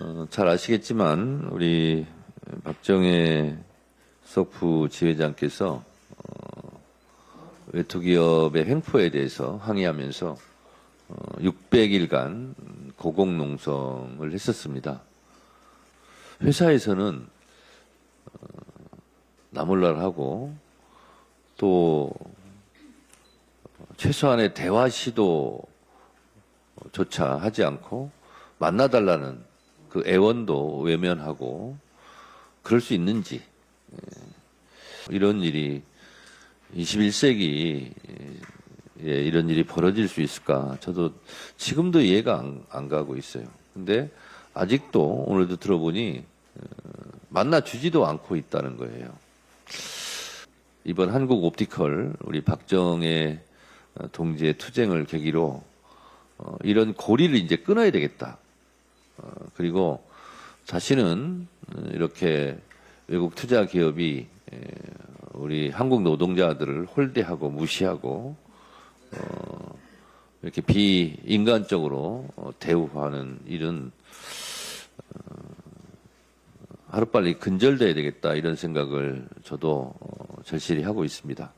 어, 잘 아시겠지만 우리 박정혜 석부 지회장께서 어, 외투기업의 횡포에 대해서 항의하면서 어, 600일간 고공농성을 했었습니다. 회사에서는 어, 나몰라를 하고 또 최소한의 대화 시도조차 하지 않고 만나달라는 그 애원도 외면하고 그럴 수 있는지 예, 이런 일이 21세기 에 이런 일이 벌어질 수 있을까 저도 지금도 이해가 안, 안 가고 있어요. 근데 아직도 오늘도 들어보니 어, 만나 주지도 않고 있다는 거예요. 이번 한국 옵티컬 우리 박정혜 어, 동지의 투쟁을 계기로 어, 이런 고리를 이제 끊어야 되겠다. 어, 그리고 자신은 어, 이렇게 외국 투자 기업이 에, 우리 한국 노동자들을 홀대하고 무시하고 어, 이렇게 비인간적으로 어, 대우하는 일은 어, 하루빨리 근절돼야 되겠다 이런 생각을 저도 어, 절실히 하고 있습니다.